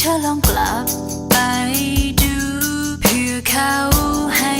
เธอลองกลับไปดูเพื่อเขาให้